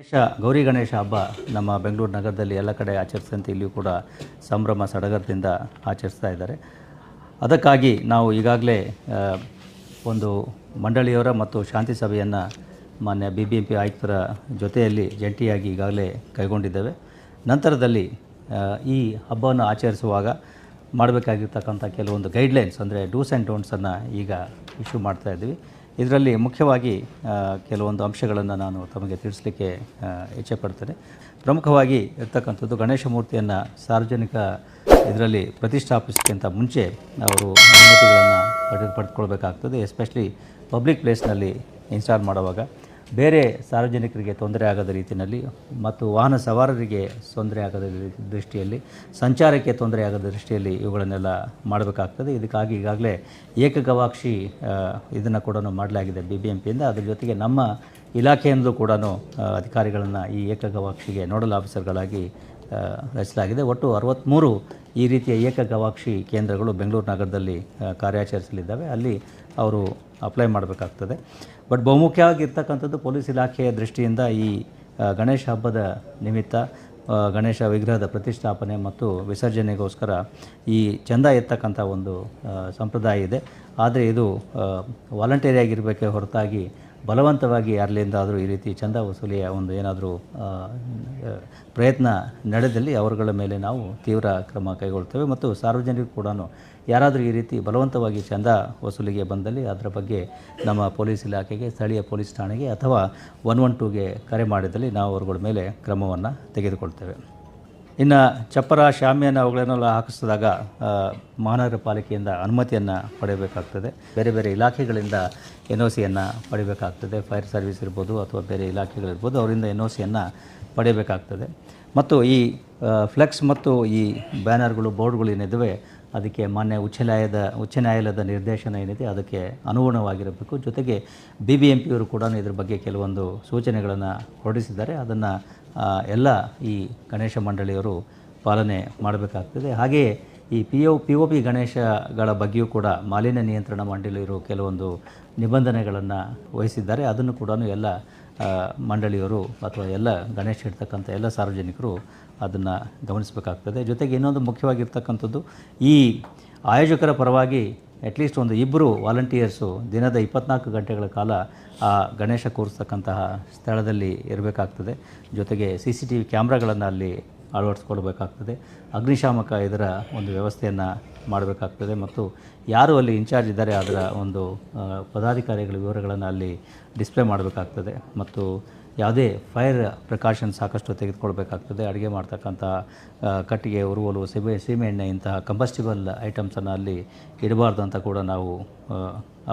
ಗಣೇಶ, ಗೌರಿ ಗಣೇಶ ಹಬ್ಬ ನಮ್ಮ ಬೆಂಗಳೂರು ನಗರದಲ್ಲಿ ಎಲ್ಲ ಕಡೆ ಆಚರಿಸಿದಂತೆ ಇಲ್ಲಿಯೂ ಕೂಡ ಸಂಭ್ರಮ ಸಡಗರದಿಂದ ಆಚರಿಸ್ತಾ ಇದ್ದಾರೆ. ಅದಕ್ಕಾಗಿ ನಾವು ಈಗಾಗಲೇ ಒಂದು ಮಂಡಳಿಯವರ ಮತ್ತು ಶಾಂತಿ ಸಭೆಯನ್ನು ಮಾನ್ಯ ಬಿ ಬಿ ಎಂ ಪಿ ಆಯುಕ್ತರ ಜೊತೆಯಲ್ಲಿ ಜಂಟಿಯಾಗಿ ಈಗಾಗಲೇ ಕೈಗೊಂಡಿದ್ದೇವೆ. ನಂತರದಲ್ಲಿ ಈ ಹಬ್ಬವನ್ನು ಆಚರಿಸುವಾಗ ಮಾಡಬೇಕಾಗಿರ್ತಕ್ಕಂಥ ಕೆಲವೊಂದು ಗೈಡ್ಲೈನ್ಸ್ ಅಂದರೆ ಡೂಸ್ ಆ್ಯಂಡ್ ಡೋಂಟ್ಸನ್ನು ಈಗ ಇಶ್ಯೂ ಮಾಡ್ತಾ ಇದ್ದೀವಿ. ಇದರಲ್ಲಿ ಮುಖ್ಯವಾಗಿ ಕೆಲವೊಂದು ಅಂಶಗಳನ್ನು ನಾನು ತಮಗೆ ತಿಳಿಸಲಿಕ್ಕೆ ಇಚ್ಛೆ ಪಡ್ತೇನೆ. ಪ್ರಮುಖವಾಗಿ ಇರ್ತಕ್ಕಂಥದ್ದು ಗಣೇಶ ಮೂರ್ತಿಯನ್ನು ಸಾರ್ವಜನಿಕ ಇದರಲ್ಲಿ ಪ್ರತಿಷ್ಠಾಪಿಸೋಕ್ಕಿಂತ ಮುಂಚೆ ಅವರು ಅನುಮತಿಗಳನ್ನು ಪಡೆದು ಪಡೆದುಕೊಳ್ಬೇಕಾಗ್ತದೆ ಎಸ್ಪೆಷಲಿ ಪಬ್ಲಿಕ್ ಪ್ಲೇಸ್ನಲ್ಲಿ ಇನ್ಸ್ಟಾಲ್ ಮಾಡುವಾಗ. ಬೇರೆ ಸಾರ್ವಜನಿಕರಿಗೆ ತೊಂದರೆ ಆಗದ ರೀತಿಯಲ್ಲಿ ಮತ್ತು ವಾಹನ ಸವಾರರಿಗೆ ತೊಂದರೆ ಆಗದ ದೃಷ್ಟಿಯಲ್ಲಿ, ಸಂಚಾರಕ್ಕೆ ತೊಂದರೆ ಆಗದ ದೃಷ್ಟಿಯಲ್ಲಿ ಇವುಗಳನ್ನೆಲ್ಲ ಮಾಡಬೇಕಾಗ್ತದೆ. ಇದಕ್ಕಾಗಿ ಈಗಾಗಲೇ ಏಕಗವಾಕ್ಷಿ ಇದನ್ನು ಕೂಡ ಮಾಡಲಾಗಿದೆ ಬಿ ಬಿ ಎಂ ಪಿಯಿಂದ ಅದ್ರ ಜೊತೆಗೆ ನಮ್ಮ ಇಲಾಖೆಯಿಂದಲೂ ಕೂಡ ಅಧಿಕಾರಿಗಳನ್ನು ಈ ಏಕಗವಾಕ್ಷಿಗೆ ನೋಡಲ್ ಆಫೀಸರ್ಗಳಾಗಿ ರಚಿಸಲಾಗಿದೆ. ಒಟ್ಟು ಅರವತ್ತ್ಮೂರು ಈ ರೀತಿಯ ಏಕಗವಾಕ್ಷಿ ಕೇಂದ್ರಗಳು ಬೆಂಗಳೂರು ನಗರದಲ್ಲಿ ಕಾರ್ಯಾಚರಿಸಲಿದ್ದಾವೆ. ಅಲ್ಲಿ ಅವರು ಅಪ್ಲೈ ಮಾಡಬೇಕಾಗ್ತದೆ. ಬಟ್ ಬಹುಮುಖ್ಯವಾಗಿರ್ತಕ್ಕಂಥದ್ದು ಪೊಲೀಸ್ ಇಲಾಖೆಯ ದೃಷ್ಟಿಯಿಂದ ಈ ಗಣೇಶ ಹಬ್ಬದ ನಿಮಿತ್ತ ಗಣೇಶ ವಿಗ್ರಹದ ಪ್ರತಿಷ್ಠಾಪನೆ ಮತ್ತು ವಿಸರ್ಜನೆಗೋಸ್ಕರ ಈ ಚಂದ ಎತ್ತಕ್ಕಂಥ ಒಂದು ಸಂಪ್ರದಾಯ ಇದೆ. ಆದರೆ ಇದು ವಾಲಂಟರಿಯಾಗಿರಬೇಕೇ ಹೊರತಾಗಿ ಬಲವಂತವಾಗಿ ಯಾರಲಿಂದಾದರೂ ಈ ರೀತಿ ಚಂದ ವಸೂಲಿಯ ಒಂದು ಏನಾದರೂ ಪ್ರಯತ್ನ ನಡೆದಲ್ಲಿ ಅವರುಗಳ ಮೇಲೆ ನಾವು ತೀವ್ರ ಕ್ರಮ ಕೈಗೊಳ್ತೇವೆ ಮತ್ತು ಸಾರ್ವಜನಿಕರು ಕೂಡ ಯಾರಾದರೂ ಈ ರೀತಿ ಬಲವಂತವಾಗಿ ಚಂದ ವಸೂಲಿಗೆ ಬಂದಲ್ಲಿ ಅದರ ಬಗ್ಗೆ ನಮ್ಮ ಪೊಲೀಸ್ ಇಲಾಖೆಗೆ, ಸ್ಥಳೀಯ ಪೊಲೀಸ್ ಠಾಣೆಗೆ ಅಥವಾ ಒನ್ ಒನ್ ಟೂಗೆ ಕರೆ ಮಾಡಿದಲ್ಲಿ ನಾವು ಅವರುಗಳ ಮೇಲೆ ಕ್ರಮವನ್ನು ತೆಗೆದುಕೊಳ್ತೇವೆ. ಇನ್ನು ಚಪ್ಪರ ಶಾಮಿಯನ್ನು ಅವುಗಳನ್ನೆಲ್ಲ ಹಾಕಿಸಿದಾಗ ಮಹಾನಗರ ಪಾಲಿಕೆಯಿಂದ ಅನುಮತಿಯನ್ನು ಪಡೆಯಬೇಕಾಗ್ತದೆ. ಬೇರೆ ಬೇರೆ ಇಲಾಖೆಗಳಿಂದ ಎನ್ ಒ ಸಿಯನ್ನು ಪಡೆಯಬೇಕಾಗ್ತದೆ. ಫೈರ್ ಸರ್ವಿಸ್ ಇರ್ಬೋದು ಅಥವಾ ಬೇರೆ ಇಲಾಖೆಗಳಿರ್ಬೋದು ಅವರಿಂದ ಎನ್ ಒ ಸಿಯನ್ನು ಪಡೆಯಬೇಕಾಗ್ತದೆ. ಮತ್ತು ಈ ಫ್ಲೆಕ್ಸ್ ಮತ್ತು ಈ ಬ್ಯಾನರ್ಗಳು, ಬೋರ್ಡ್ಗಳು ಏನಿದ್ದಾವೆ, ಅದಕ್ಕೆ ಮಾನ್ಯ ಉಚ್ಚ ನ್ಯಾಯದ ಉಚ್ಚ ನ್ಯಾಯಾಲಯದ ನಿರ್ದೇಶನ ಏನಿದೆ, ಅದಕ್ಕೆ ಅನುಗುಣವಾಗಿರಬೇಕು. ಜೊತೆಗೆ ಬಿ ಬಿ ಎಂ ಪಿಯವರು ಕೂಡ ಇದ್ರ ಬಗ್ಗೆ ಕೆಲವೊಂದು ಸೂಚನೆಗಳನ್ನು ಹೊರಡಿಸಿದ್ದಾರೆ. ಅದನ್ನು ಎಲ್ಲ ಈ ಗಣೇಶ ಮಂಡಳಿಯವರು ಪಾಲನೆ ಮಾಡಬೇಕಾಗ್ತದೆ. ಹಾಗೆಯೇ ಈ P O P O P ಗಣೇಶಗಳ ಬಗ್ಗೆಯೂ ಕೂಡ ಮಾಲಿನ್ಯ ನಿಯಂತ್ರಣ ಮಂಡಳಿಯವರು ಕೆಲವೊಂದು ನಿಬಂಧನೆಗಳನ್ನು ವಹಿಸಿದ್ದಾರೆ. ಅದನ್ನು ಕೂಡ ಎಲ್ಲ ಮಂಡಳಿಯವರು ಅಥವಾ ಎಲ್ಲ ಗಣೇಶ ಇಡ್ತಕ್ಕಂಥ ಎಲ್ಲ ಸಾರ್ವಜನಿಕರು ಅದನ್ನು ಗಮನಿಸಬೇಕಾಗ್ತದೆ. ಜೊತೆಗೆ ಇನ್ನೊಂದು ಮುಖ್ಯವಾಗಿರ್ತಕ್ಕಂಥದ್ದು ಈ ಆಯೋಜಕರ ಪರವಾಗಿ ಅಟ್ಲೀಸ್ಟ್ ಒಂದು ಇಬ್ಬರು ವಾಲಂಟಿಯರ್ಸು ದಿನದ ಇಪ್ಪತ್ನಾಲ್ಕು ಗಂಟೆಗಳ ಕಾಲ ಆ ಗಣೇಶ ಕೂರಿಸ್ತಕ್ಕಂತಹ ಸ್ಥಳದಲ್ಲಿ ಇರಬೇಕಾಗ್ತದೆ. ಜೊತೆಗೆ ಸಿ ಸಿ ಟಿ ವಿ ಕ್ಯಾಮ್ರಾಗಳನ್ನು ಅಲ್ಲಿ ಅಳವಡಿಸ್ಕೊಳ್ಬೇಕಾಗ್ತದೆ. ಅಗ್ನಿಶಾಮಕ ಇದರ ಒಂದು ವ್ಯವಸ್ಥೆಯನ್ನು ಮಾಡಬೇಕಾಗ್ತದೆ ಮತ್ತು ಯಾರು ಅಲ್ಲಿ ಇನ್ಚಾರ್ಜ್ ಇದ್ದಾರೆ ಅದರ ಒಂದು ಪದಾಧಿಕಾರಿಗಳ ವಿವರಗಳನ್ನು ಅಲ್ಲಿ ಡಿಸ್ಪ್ಲೇ ಮಾಡಬೇಕಾಗ್ತದೆ. ಮತ್ತು ಯಾವುದೇ ಫೈರ್ ಪ್ರಿಕಾಷನ್ ಸಾಕಷ್ಟು ತೆಗೆದುಕೊಳ್ಬೇಕಾಗ್ತದೆ. ಅಡುಗೆ ಮಾಡ್ತಕ್ಕಂಥ ಕಟ್ಟಿಗೆ, ಉರುವಲು, ಸೀಮೆ ಸೀಮೆಎಣ್ಣೆ ಇಂತಹ ಕಂಬಸ್ಟಿಬಲ್ ಐಟಮ್ಸನ್ನು ಅಲ್ಲಿ ಇಡಬಾರ್ದು ಅಂತ ಕೂಡ ನಾವು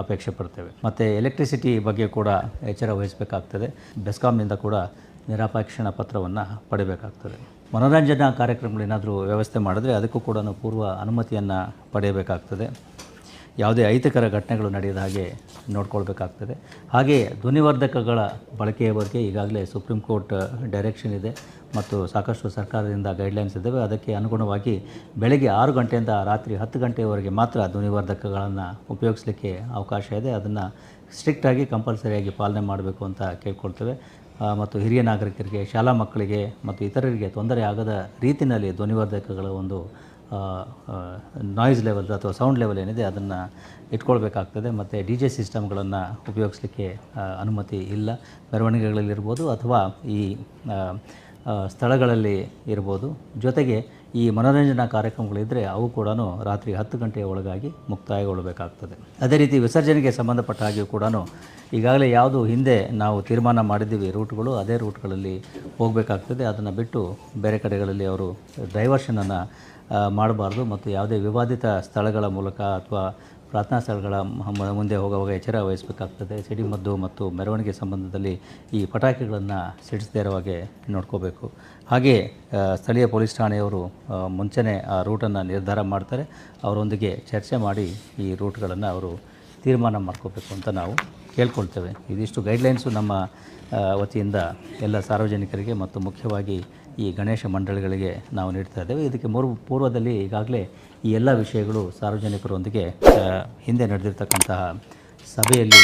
ಅಪೇಕ್ಷೆ ಪಡ್ತೇವೆ. ಮತ್ತು ಎಲೆಕ್ಟ್ರಿಸಿಟಿ ಬಗ್ಗೆ ಕೂಡ ಎಚ್ಚರ ವಹಿಸಬೇಕಾಗ್ತದೆ. ಬೆಸ್ಕಾಮ್ನಿಂದ ಕೂಡ ನಿರಾಪೇಕ್ಷಣ ಪತ್ರವನ್ನು ಪಡೆಯಬೇಕಾಗ್ತದೆ ಮನೋರಂಜನಾ ಕಾರ್ಯಕ್ರಮಗಳೇನಾದರೂ ವ್ಯವಸ್ಥೆ ಮಾಡಿದ್ರೆ ಅದಕ್ಕೂ ಕೂಡ ಪೂರ್ವ ಅನುಮತಿಯನ್ನು ಪಡೆಯಬೇಕಾಗ್ತದೆ. ಯಾವುದೇ ಅಹಿತಕರ ಘಟನೆಗಳು ನಡೆಯದ ಹಾಗೆ ನೋಡ್ಕೊಳ್ಬೇಕಾಗ್ತದೆ. ಹಾಗೆಯೇ ಧ್ವನಿವರ್ಧಕಗಳ ಬಳಕೆಯ ಬಗ್ಗೆ ಈಗಾಗಲೇ ಸುಪ್ರೀಂ ಕೋರ್ಟ್ ಡೈರೆಕ್ಷನ್ ಇದೆ ಮತ್ತು ಸಾಕಷ್ಟು ಸರ್ಕಾರದಿಂದ ಗೈಡ್ಲೈನ್ಸ್ ಇದ್ದಾವೆ. ಅದಕ್ಕೆ ಅನುಗುಣವಾಗಿ ಬೆಳಗ್ಗೆ ಆರು ಗಂಟೆಯಿಂದ ರಾತ್ರಿ ಹತ್ತು ಗಂಟೆಯವರೆಗೆ ಮಾತ್ರ ಧ್ವನಿವರ್ಧಕಗಳನ್ನು ಉಪಯೋಗಿಸಲಿಕ್ಕೆ ಅವಕಾಶ ಇದೆ. ಅದನ್ನು ಸ್ಟ್ರಿಕ್ಟಾಗಿ ಕಂಪಲ್ಸರಿಯಾಗಿ ಪಾಲನೆ ಮಾಡಬೇಕು ಅಂತ ಕೇಳ್ಕೊಳ್ತೇವೆ. ಮತ್ತು ಹಿರಿಯ ನಾಗರಿಕರಿಗೆ, ಶಾಲಾ ಮಕ್ಕಳಿಗೆ ಮತ್ತು ಇತರರಿಗೆ ತೊಂದರೆ ಆಗದ ರೀತಿಯಲ್ಲಿ ಧ್ವನಿವರ್ಧಕಗಳ ಒಂದು ನಾಯ್ಸ್ ಲೆವೆಲ್ ಅಥವಾ ಸೌಂಡ್ ಲೆವೆಲ್ ಏನಿದೆ ಅದನ್ನು ಇಟ್ಕೊಳ್ಬೇಕಾಗ್ತದೆ. ಮತ್ತು ಡಿ ಜೆ ಸಿಸ್ಟಮ್ಗಳನ್ನು ಉಪಯೋಗಿಸಲಿಕ್ಕೆ ಅನುಮತಿ ಇಲ್ಲ. ಮೆರವಣಿಗೆಗಳಲ್ಲಿರ್ಬೋದು ಅಥವಾ ಈ ಸ್ಥಳಗಳಲ್ಲಿ ಇರ್ಬೋದು. ಜೊತೆಗೆ ಈ ಮನೋರಂಜನಾ ಕಾರ್ಯಕ್ರಮಗಳಿದ್ದರೆ ಅವು ಕೂಡ ರಾತ್ರಿ ಹತ್ತು ಗಂಟೆಯ ಒಳಗಾಗಿ ಮುಕ್ತಾಯಗೊಳ್ಳಬೇಕಾಗ್ತದೆ ಅದೇ ರೀತಿ ವಿಸರ್ಜನೆಗೆ ಸಂಬಂಧಪಟ್ಟ ಹಾಗೆಯೂ ಕೂಡ ಈಗಾಗಲೇ ಯಾವುದು ಹಿಂದೆ ನಾವು ತೀರ್ಮಾನ ಮಾಡಿದ್ದೀವಿ, ರೂಟ್ಗಳು ಅದೇ ರೂಟ್ಗಳಲ್ಲಿ ಹೋಗಬೇಕಾಗ್ತದೆ. ಅದನ್ನು ಬಿಟ್ಟು ಬೇರೆ ಕಡೆಗಳಲ್ಲಿ ಅವರು ಡೈವರ್ಷನನ್ನು ಮಾಡಬಾರ್ದು ಮತ್ತು ಯಾವುದೇ ವಿವಾದಿತ ಸ್ಥಳಗಳ ಮೂಲಕ ಅಥವಾ ಪ್ರಾರ್ಥನಾ ಸ್ಥಳಗಳ ಮುಂದೆ ಹೋಗುವಾಗ ಎಚ್ಚರ ವಹಿಸಬೇಕಾಗ್ತದೆ. ಸಿಡಿಮದ್ದು ಮತ್ತು ಮೆರವಣಿಗೆ ಸಂಬಂಧದಲ್ಲಿ ಈ ಪಟಾಕಿಗಳನ್ನು ಸಿಡಿಸದೇ ಇರೋ ಹಾಗೆ ನೋಡ್ಕೋಬೇಕು. ಹಾಗೆ ಸ್ಥಳೀಯ ಪೊಲೀಸ್ ಠಾಣೆಯವರು ಮುಂಚೆನೇ ಆ ರೂಟನ್ನು ನಿರ್ಧಾರ ಮಾಡ್ತಾರೆ. ಅವರೊಂದಿಗೆ ಚರ್ಚೆ ಮಾಡಿ ಈ ರೂಟ್ಗಳನ್ನು ಅವರು ತೀರ್ಮಾನ ಮಾಡ್ಕೋಬೇಕು ಅಂತ ನಾವು ಕೇಳ್ಕೊಳ್ತೇವೆ. ಇದಿಷ್ಟು ಗೈಡ್ಲೈನ್ಸು ನಮ್ಮ ವತಿಯಿಂದ ಎಲ್ಲ ಸಾರ್ವಜನಿಕರಿಗೆ ಮತ್ತು ಮುಖ್ಯವಾಗಿ ಈ ಗಣೇಶ ಮಂಡಳಿಗಳಿಗೆ ನಾವು ನೀಡ್ತಾ ಇದ್ದೇವೆ. ಇದಕ್ಕೆ ಮೂರು ಪೂರ್ವದಲ್ಲಿ ಈಗಾಗಲೇ ಈ ಎಲ್ಲ ವಿಷಯಗಳು ಸಾರ್ವಜನಿಕರೊಂದಿಗೆ ಹಿಂದೆ ನಡೆದಿರ್ತಕ್ಕಂತಹ ಸಭೆಯಲ್ಲಿ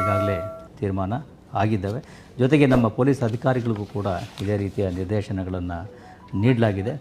ಈಗಾಗಲೇ ತೀರ್ಮಾನ ಆಗಿದ್ದಾವೆ. ಜೊತೆಗೆ ನಮ್ಮ ಪೊಲೀಸ್ ಅಧಿಕಾರಿಗಳಿಗೂ ಕೂಡ ಇದೇ ರೀತಿಯ ನಿರ್ದೇಶನಗಳನ್ನು ನೀಡಲಾಗಿದೆ.